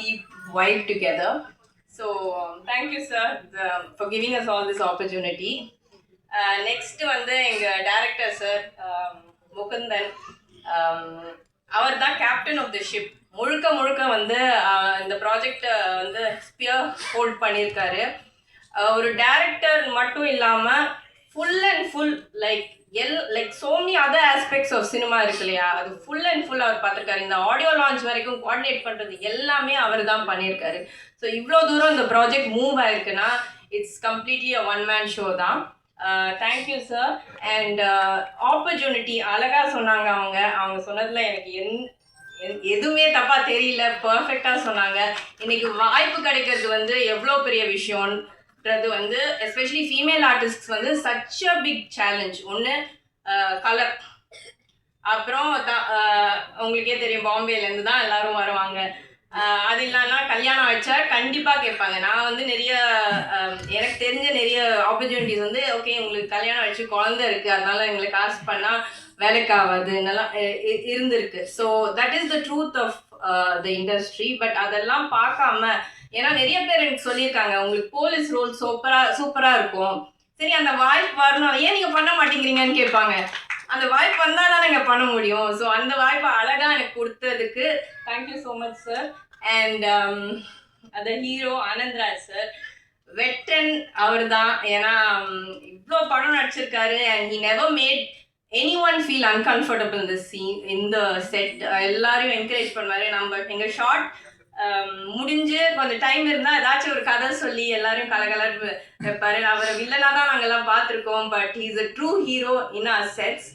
deep vibe together. So um, thank you, sir, the, for giving us all this opportunity. Uh, next வந்து எங்க director sir um, Mukundan um, அவர் தான் captain of the ship முழுக்க முழுக்க வந்து uh, இந்த ப்ராஜெக்டை வந்து ஸ்பியர் ஹோல்ட் பண்ணியிருக்காரு uh, ஒரு டேரக்டர் மட்டும் இல்லாமல் full and full like L like so many other aspects of cinema இருக்கு இல்லையா? அது ஃபுல் அண்ட் ஃபுல் அவர் பார்த்துருக்காரு. இந்த ஆடியோ லான்ச் வரைக்கும் கோஆர்டினேட் பண்ணுறது எல்லாமே அவர் தான் பண்ணியிருக்காரு. ஸோ இவ்வளோ தூரம் இந்த ப்ராஜெக்ட் மூவ் ஆயிருக்குன்னா it's completely a one man show தான். Thank you sir and opportunity அழகாக சொன்னாங்க அவங்க. அவங்க சொன்னதில் எனக்கு என் எதுவுமே தப்பாக தெரியல. பர்ஃபெக்டாக சொன்னாங்க. இன்னைக்கு வாய்ப்பு கிடைக்கிறது வந்து எவ்வளோ பெரிய விஷயம்ன்றது வந்து எஸ்பெஷலி ஃபீமேல் ஆர்டிஸ்ட்ஸ் வந்து சச் அ பிக் சேலஞ்ச் ஒன்று கலர் அப்புறம் த- உங்களுக்கே தெரியும் பாம்பேலேருந்து தான் எல்லாரும் வருவாங்க. அது இல்லைன்னா கல்யாணம் வச்சா கண்டிப்பாக கேட்பாங்க. நான் வந்து நிறைய எனக்கு தெரிஞ்ச நிறைய ஆப்பர்ச்சுனிட்டிஸ் வந்து ஓகே உங்களுக்கு கல்யாணம் வச்சு குழந்தை இருக்குது அதனால எங்களுக்கு காசு பண்ணால் வேலைக்கு ஆகாது நல்லா இருந்திருக்கு. So that is the truth of the industry but அதெல்லாம் பார்க்காம ஏன்னா நிறைய பேர் எனக்கு சொல்லியிருக்காங்க உங்களுக்கு போலீஸ் ரோல் சூப்பராக சூப்பராக இருக்கும். சரி அந்த வாய்ப்பு வரணும். ஏன் நீங்கள் பண்ண மாட்டேங்கிறீங்கன்னு கேட்பாங்க. அந்த வாய்ப்பு வந்தால் தான் நாங்கள் பண்ண முடியும். ஸோ அந்த வாய்ப்பை அழகாக எனக்கு கொடுத்ததுக்கு thank you so much sir and அந்த ஹீரோ ஆனந்த்ராஜ் சார் வெட்டன் அவர் தான் ஏன்னா um, இவ்வளோ படம் நடிச்சிருக்காரு. And he never made any one feel uncomfortable இந்த சீன் இந்த செட் எல்லாரையும் என்கரேஜ் பண்ணுவார். நம்ம எங்கள் ஷார்ட் முடிஞ்சு கொஞ்சம் டைம் இருந்தால் ஏதாச்சும் ஒரு கதை சொல்லி எல்லாரும் கலகலர் வைப்பாரு. அவரை வில்லனாக தான் நாங்கள்லாம் பார்த்துருக்கோம் but he's a true hero in our sets